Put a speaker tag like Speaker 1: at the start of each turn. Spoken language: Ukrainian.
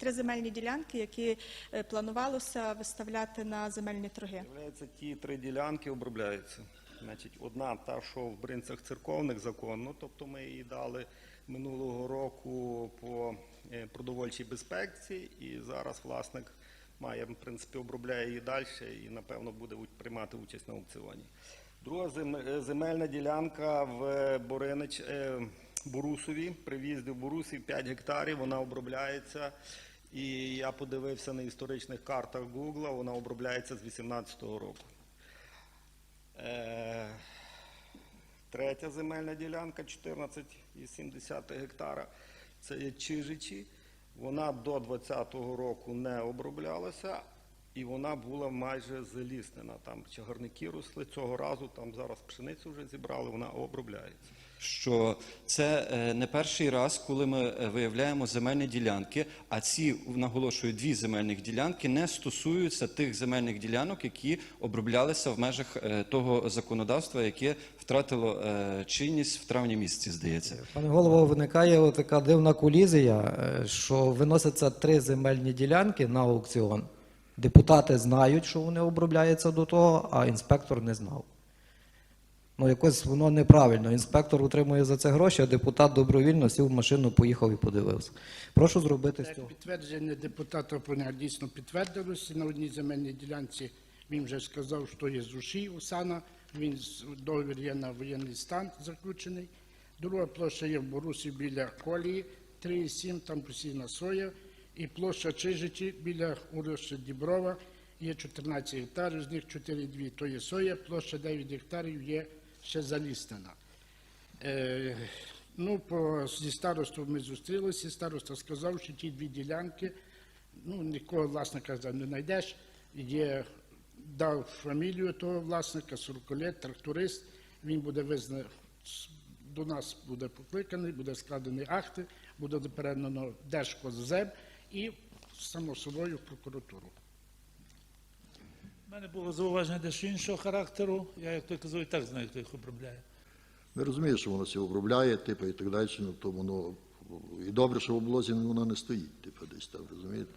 Speaker 1: три земельні ділянки, які е, планувалося виставляти на земельні торги.
Speaker 2: Виявляється, ті три ділянки обробляються. Значить, одна та, що в бринцях церковних законно, тобто ми її дали минулого року по е, продовольчій безпеці, і зараз власник має, в принципі, обробляє її далі і, напевно, буде приймати участь на аукціоні. Друга е, земельна ділянка в Боринич, Борусові, при в'їзді в Борусів 5 гектарів, вона обробляється. І я подивився на історичних картах Гугла, вона обробляється з 18-го року. Е, Третя земельна ділянка 14,7 гектара. Це є Чижичі. Вона до 20-го року не оброблялася, і вона була майже заліснена. Там чагарники росли цього разу, там зараз пшеницю вже зібрали, вона обробляється.
Speaker 3: що це е, не перший раз, коли ми е, виявляємо земельні ділянки, а ці наголошую дві земельних ділянки не стосуються тих земельних ділянок, які оброблялися в межах е, того законодавства, яке втратило чинність в травні місяці, здається.
Speaker 4: Пане голово, виникає така дивна колізія, що виносяться три земельні ділянки на аукціон. Депутати знають, що вони обробляються до того, а інспектор не знав. Ну, якось воно неправильно. Інспектор отримує за це гроші, а депутат добровільно сів в машину, поїхав і подивився. Прошу зробити з цього.
Speaker 5: підтвердження депутата Поня дійсно підтвердилося на одній земельній ділянці. Він вже сказав, що є з уші Усана. Він договір є на воєнний стан заключений. Друга площа є в Борусі біля колії 3,7, там посіяна соя. І площа Чижичі біля уроща Діброва є 14 гектарів, з них 4,2 то є соя, площа 9 гектарів є ще заліснена. Е, ну, зі старостою ми зустрілися. Староста сказав, що ті дві ділянки, ну, нікого власника не знайдеш. Є, дав фамілію того власника, 40 лет, тракторист. Він буде визнаний, до нас буде покликаний, буде складений акти, буде передано Держкоззем і, само собою, в прокуратуру.
Speaker 6: У мене було зауваження дещо іншого характеру. Я, як той казав, і так знаю, хто їх обробляє.
Speaker 7: Ми розуміємо, що воно все обробляє, типу, і так далі, ну, то воно і добре, що в облозі воно не стоїть, типу, десь там, розумієте?